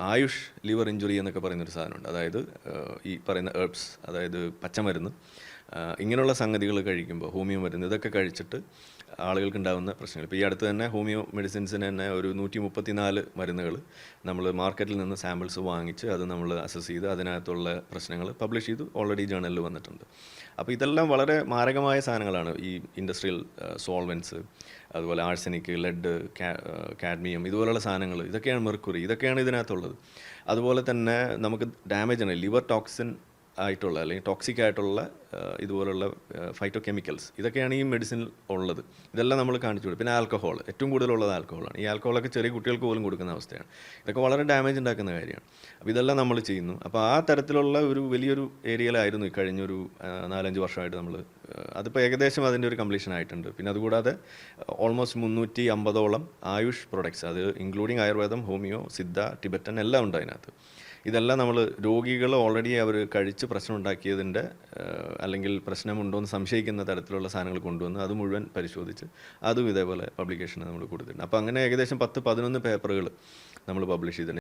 Ayush liver injury എന്നൊക്കെ പറയുന്നൊരു സാധനമുണ്ട്. അതായത് ഈ പറയുന്ന ഹെർബ്സ് അതായത് പച്ചമരുന്ന്. ഇങ്ങനെയുള്ള സംഗതികൾ കഴിക്കുമ്പോൾ ഹോമിയോ മരുന്ന് ഇതൊക്കെ കഴിച്ചിട്ട് ആളുകൾക്ക് ഉണ്ടാകുന്ന പ്രശ്നങ്ങൾ. ഇപ്പോൾ ഈ അടുത്ത് തന്നെ ഹോമിയോ മെഡിസിൻസിന് തന്നെ ഒരു നൂറ്റി മുപ്പത്തിനാല് മരുന്നുകൾ നമ്മൾ മാർക്കറ്റിൽ നിന്ന് സാമ്പിൾസ് വാങ്ങിച്ച് അത് നമ്മൾ അസസ് ചെയ്ത് അതിനകത്തുള്ള പ്രശ്നങ്ങൾ പബ്ലിഷ് ചെയ്തു. ഓൾറെഡി ജേണലിൽ വന്നിട്ടുണ്ട്. അപ്പോൾ ഇതെല്ലാം വളരെ മാരകമായ സാധനങ്ങളാണ് ഈ ഇൻഡസ്ട്രിയൽ സോൾവെൻസ് അതുപോലെ ആഴ്സനിക് ലെഡ് കാഡ്മിയം ഇതുപോലുള്ള സാധനങ്ങൾ. ഇതൊക്കെയാണ് മെർക്കുറി. ഇതൊക്കെയാണ് ഇതിനകത്തുള്ളത്. അതുപോലെ തന്നെ നമുക്ക് ഡാമേജ് ആണ് ലിവർ ടോക്സിൻ ആയിട്ടുള്ള അല്ലെങ്കിൽ ടോക്സിക് ആയിട്ടുള്ള ഇതുപോലുള്ള ഫൈറ്റോ കെമിക്കൽസ് ഇതൊക്കെയാണ് ഈ മെഡിസിൻ ഉള്ളത്. ഇതെല്ലാം നമ്മൾ കാണിച്ചു കൊടുക്കും. പിന്നെ ആൽക്കഹോൾ ഏറ്റവും കൂടുതലുള്ളത് ആൽക്കഹോളാണ് ഈ ആൽക്കഹോളൊക്കെ ചെറിയ കുട്ടികൾക്ക് പോലും കൊടുക്കുന്ന അവസ്ഥയാണ്. ഇതൊക്കെ വളരെ ഡാമേജ് ഉണ്ടാക്കുന്ന കാര്യമാണ്. അപ്പോൾ ഇതെല്ലാം നമ്മൾ ചെയ്യുന്നു. അപ്പോൾ ആ തരത്തിലുള്ള ഒരു വലിയൊരു ഏരിയയിലായിരുന്നു ഈ കഴിഞ്ഞൊരു നാലഞ്ച് വർഷമായിട്ട് നമ്മൾ അതിപ്പോൾ ഏകദേശം അതിന്റെ ഒരു കംപ്ലീഷൻ ആയിട്ടുണ്ട്. പിന്നെ അതുകൂടാതെ ഓൾമോസ്റ്റ് മുന്നൂറ്റി അമ്പതോളം ആയുഷ് പ്രൊഡക്ട്സ് അത് ഇൻക്ലൂഡിങ് ആയുർവേദം ഹോമിയോ സിദ്ധ ടിബറ്റൻ എല്ലാം ഉണ്ട് അതിനകത്ത്. ഇതെല്ലാം നമ്മൾ രോഗികൾ ഓൾറെഡി അവർ കഴിച്ച് പ്രശ്നം ഉണ്ടാക്കിയതിന്റെ അല്ലെങ്കിൽ പ്രശ്നമുണ്ടോ എന്ന് സംശയിക്കുന്ന തരത്തിലുള്ള സാധനങ്ങൾ കൊണ്ടുവന്ന് അത് മുഴുവൻ പരിശോധിച്ച് അതും ഇതേപോലെ പബ്ലിക്കേഷന് നമ്മൾ കൊടുത്തിട്ടുണ്ട്. അപ്പോൾ അങ്ങനെ ഏകദേശം പത്ത് പതിനൊന്ന് പേപ്പറുകൾ നമ്മൾ പബ്ലിഷ് ചെയ്തിട്ടുണ്ട്.